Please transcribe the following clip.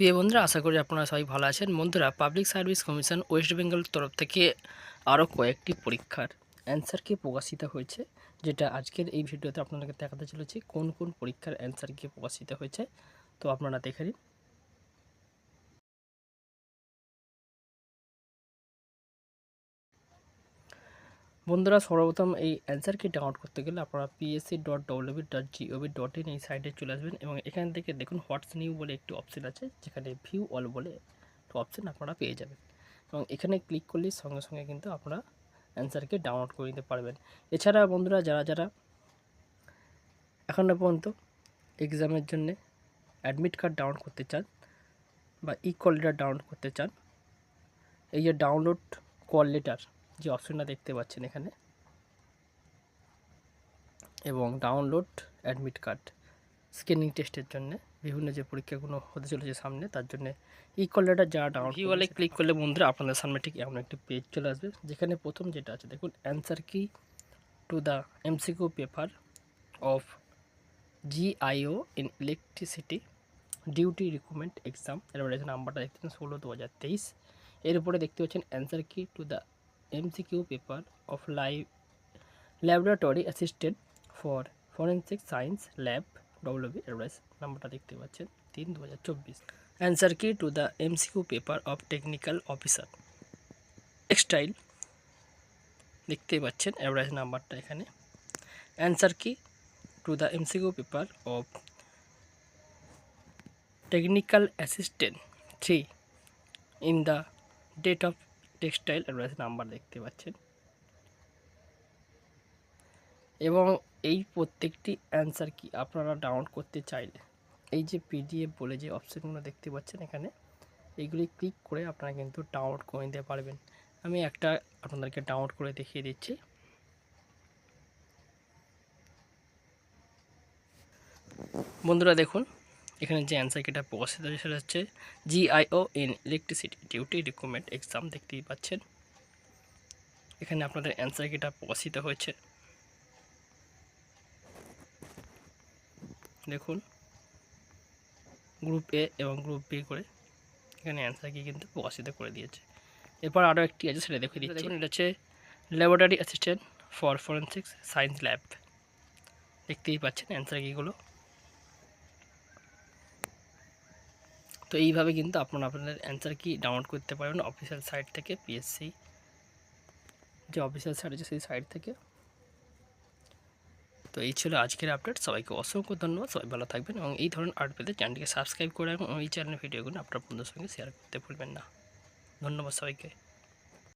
প্রিয় বন্ধুরা, আশা করি আপনারা সবাই ভালো আছেন। বন্ধুরা public service commission West Bengal তরফ থেকে আরও কয়েকটি পরীক্ষার অ্যান্সার কি প্রকাশিত হয়েছে, যেটা আজকের এই ভিডিওতে আপনাদেরকে দেখাতে চলেছি। কোন কোন পরীক্ষার অ্যান্সার কি প্রকাশিত হয়েছে, তো আপনারা দেখে নিন। বন্ধুরা, সর্বপ্রথম এই অ্যান্সার কি ডাউনলোড করতে গেলে আপনারা PSC dot WB dot GOV dot in এই সাইটে চলে আসবেন এবং এখান থেকে দেখুন হোয়াটস নিউ বলে একটি অপশন আছে, যেখানে ভিউ অল বলে একটা অপশন আপনারা পেয়ে যাবেন। এবং এখানে ক্লিক করলে সঙ্গে সঙ্গে কিন্তু আপনারা অ্যান্সারকে ডাউনলোড করে নিতে পারবেন। এছাড়া বন্ধুরা, যারা যারা এখনও পর্যন্ত এক্সামের জন্যে অ্যাডমিট কার্ড ডাউনলোড করতে চান বা ই কল লেটার ডাউনলোড করতে চান, এই যে ডাউনলোড কল লেটার যে অপশনটা দেখতে পাচ্ছেন এখানে। এবং ডাউনলোড অ্যাডমিট কার্ড স্ক্যানিং টেস্টের জন্য বিভিন্ন যে পরীক্ষাগুলো হতে চলেছে সামনে তার জন্য ই কলারটা যা ডাউনলোড ভিওয়ালে ক্লিক করলে বন্ধুরা আপনাদের সামনে ঠিক এমন একটি পেজ চলে আসবে যেখানে প্রথম যেটা আছে দেখুন answer key to the MCQ paper of GIO in electricity duty recruitment exam এরপরে নাম্বারটা দেখতে পাচ্ছেন ষোলো দু হাজার তেইশ। এর উপরে দেখতে পাচ্ছেন answer key to the MCQ paper of live laboratory assistant for forensic science lab address নাম্বারটা দেখতে পাচ্ছেন, তিন দু হাজার চব্বিশ answer key to the MCQ paper of technical officer textile দেখতেই পাচ্ছেন অ্যাভারেজ নাম্বারটা এখানে। Answer key to the MCQ paper of technical assistant three in the date of textile address number দেখতে পাচ্ছেন। এবং এই প্রত্যেকটি অ্যান্সার কি আপনারা ডাউনলোড করতে চাইলে? এই যে পিডিএফ বলে যে অপশানগুলো দেখতে পাচ্ছেন এখানে এইগুলি ক্লিক করে আপনারা কিন্তু ডাউনলোড করে নিতে পারবেন। আমি একটা আপনাদেরকে ডাউনলোড করে দেখিয়ে দিচ্ছি। বন্ধুরা দেখুন এখানে যে অ্যান্সার কিটা প্রকাশিত হয়েছে সেটা হচ্ছে GIO in electricity duty recruitment exam দেখতেই পাচ্ছেন। এখানে আপনাদের অ্যান্সার কিটা প্রকাশিত হয়েছে। দেখুন গ্রুপ এ এবং গ্রুপ বি করে এখানে অ্যান্সার কি কিন্তু প্রকাশিত করে দিয়েছে। এরপর আরও একটি আছে সেটা দেখে দিচ্ছি। দেখুন। এটা হচ্ছে laboratory assistant for forensics science lab দেখতেই পাচ্ছেন অ্যান্সার কিগুলো তো এইভাবে কিন্তু আপনারা আপনাদের অ্যান্সার কি ডাউনলোড করতে পারবেন অফিসিয়াল সাইট থেকে পিএসসি যে অফিসিয়াল সাইট আছে সেই সাইট থেকে। তো এই ছিল আজকের আপডেট সবাইকে অসংখ্য ধন্যবাদ। সবাই ভালো থাকবেন এবং এই ধরনের আর্ট পেতে চ্যানেলটিকে সাবস্ক্রাইব করে এবং এই চ্যানেলের ভিডিওগুলো আপনার বন্ধুদের সঙ্গে শেয়ার করতে ভুলবেন না। ধন্যবাদ সবাইকে।